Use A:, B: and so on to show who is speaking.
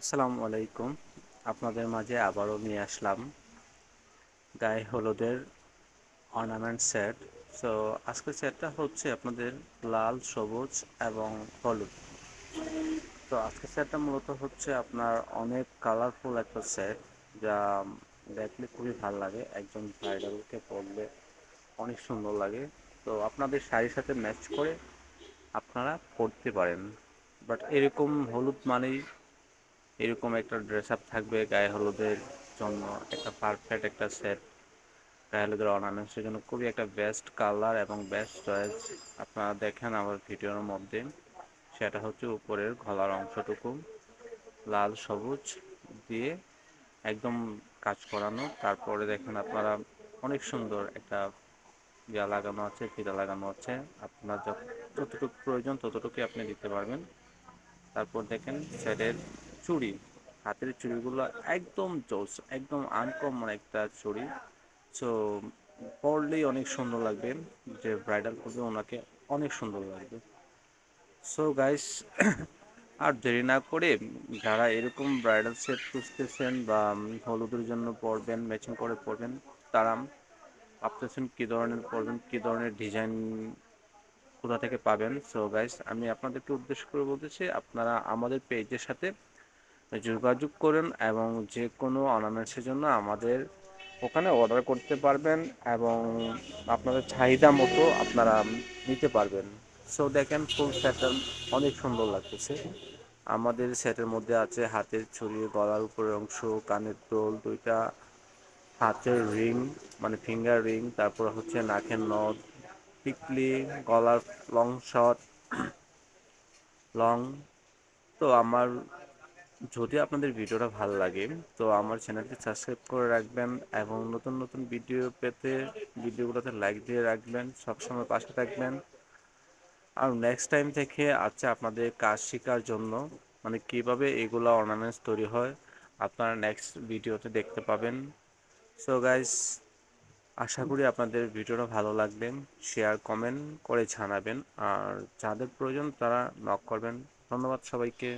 A: আসসালামু আলাইকুম। আপনাদের মাঝে আবারও নিয়ে আসলাম গায়ে হলুদের অর্নামেন্ট সেট সো আজকের সেটটা হচ্ছে আপনাদের লাল, সবুজ এবং হলুদ। তো আজকের সেটটা মূলত হচ্ছে আপনার অনেক কালারফুল একটা সেট যা দেখলে খুবই ভালো লাগে। একজন ব্রাইডালকে পরলে অনেক সুন্দর লাগে। তো আপনাদের শাড়ির সাথে ম্যাচ করে আপনারা পরতে পারেন। বাট এরকম হলুদ মানেই এরকম একটা ড্রেস আপ থাকবে, গায়ে হলুদের জন্য একটা পারফেক্ট একটা সেট গায়ে হলুদের অর্নামেন্টসের জন্য খুবই একটা বেস্ট কালার এবং বেস্ট চয়েস আপনারা দেখেন আমার ভিডিওর মধ্যে, সেটা হচ্ছে উপরের গলার অংশটুকু, লাল, সবুজ দিয়ে একদম কাজ করানো। তারপরে দেখেন আপনারা অনেক সুন্দর একটা ইয়া লাগানো আছে, ফিতা লাগানো আছে। আপনার যতটুকু প্রয়োজন ততটুকুই আপনি দিতে পারবেন। তারপর দেখেন সেটের চুড়ি, হাতের চুড়িগুলো একদম জোস, একদম আনকমন একটা চুড়ি। সো পরলেই অনেক সুন্দর লাগবে, যে ব্রাইডাল করবে ওনাকে অনেক সুন্দর লাগবে। সো গাইস আর দেরি না করে যারা এরকম ব্রাইডাল সেট খুঁজতেছেন বা হলুদের জন্য পরবেন ম্যাচিং করে পরবেন, তারা ভাবতেছেন কী ধরনের পরবেন, কী ধরনের ডিজাইন কোথা থেকে পাবেন। সো গাইস আমি আপনাদেরকে উদ্দেশ্য করে বলতেছি, আপনারা আমাদের পেজের সাথে যোগাযোগ করুন এবং যে কোনো অর্নামেন্টসের জন্য আমাদের ওখানে অর্ডার করতে পারবেন এবং আপনাদের চাহিদা মতো আপনারা নিতে পারবেন। সো দেখেন ফুল প্যাটার্ন অনেক সুন্দর লাগতেছে। আমাদের সেটের মধ্যে আছে হাতের ছড়ি গলার উপরের অংশ, কানের দোল দুইটা, হাতের রিং মানে ফিঙ্গার রিং তারপর হচ্ছে নাকের নদ পিকলি গলার লং শট লং তো আমার যদি আপনাদের ভিডিওটা ভালো লাগে, তো আমার চ্যানেলটি সাবস্ক্রাইব করে রাখবেন এবং নতুন নতুন ভিডিও পেতে ভিডিওগুলোতে লাইক দিয়ে রাখবেন, সবসময় পাশে থাকবেন। আর নেক্সট টাইম থেকে আছে আপনাদের কাজ শেখার জন্য মানে কীভাবে এগুলো অর্নামেন্টস তৈরি হয়, আপনারা নেক্সট ভিডিওতে দেখতে পাবেন। সো গাইস আশা করি আপনাদের ভিডিওটা ভালো লাগবে। শেয়ার কমেন্ট করে জানাবেন। আর যাদের প্রয়োজন তারা নক করবেন। ধন্যবাদ সবাইকে।